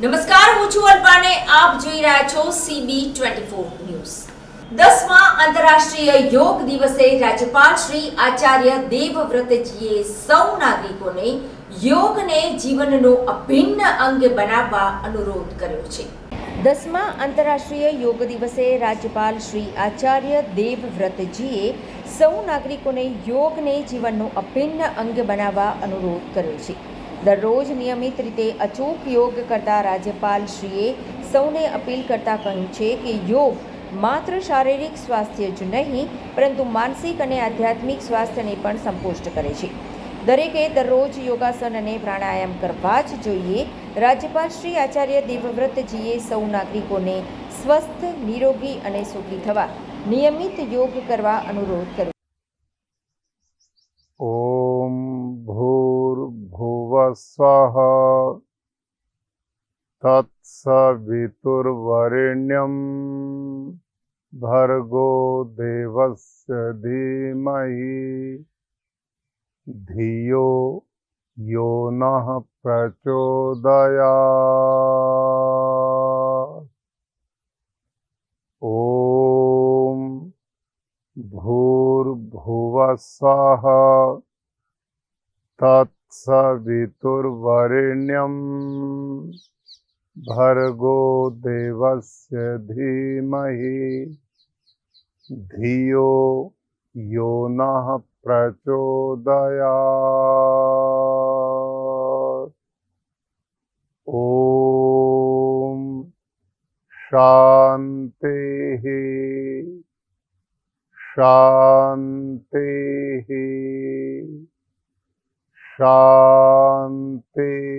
નમસ્કાર, હું છું અલ્પાને. આપ જોઈ રહ્યા છો સીબી ટ્વેન્ટી ફોર ન્યૂઝ. દસમા આંતરરાષ્ટ્રીય યોગ દિવસે રાજ્યપાલ શ્રી આચાર્ય દેવવ્રતજીએ સૌ નાગરિકોને યોગને જીવનનો અભિન્ન અંગ બનાવવા અનુરોધ કર્યો છે. દસમા આંતરરાષ્ટ્રીય યોગ દિવસે રાજ્યપાલ શ્રી આચાર્ય દેવવ્રતજીએ સૌ નાગરિકોને યોગને જીવનનો અભિન્ન અંગ બનાવવા અનુરોધ કર્યો છે. દરરોજ નિયમિત રીતે અચૂક યોગ કરતા રાજ્યપાલ શ્રીએ સૌને અપીલ કરતા કહ્યું છે કે યોગ માત્ર શારીરિક સ્વાસ્થ્ય જ નહીં, પરંતુ માનસિક અને આધ્યાત્મિક સ્વાસ્થ્યને પણ સંપુષ્ટ કરે છે. દરેકે દરરોજ યોગાસન અને પ્રાણાયામ કરવા જ જોઈએ. રાજ્યપાલ શ્રી આચાર્ય દેવવ્રતજીએ સૌ નાગરિકોને સ્વસ્થ, નિરોગી અને સુખી થવા નિયમિત યોગ કરવા અનુરોધ કર્યો. ॐ भूर्भुवस्वः तत्सवितुर्वरेण्यं भर्गो देवस्य धीमहि धियो यो नः प्रचोदयात् ॐ भूर्भुवस्वः तत्सवितुर्वरेण्यं भर्गो देवस्य धीमहि धियो यो नः प्रचोदयात् ॐ शान्तिः शान्तिः शान्ति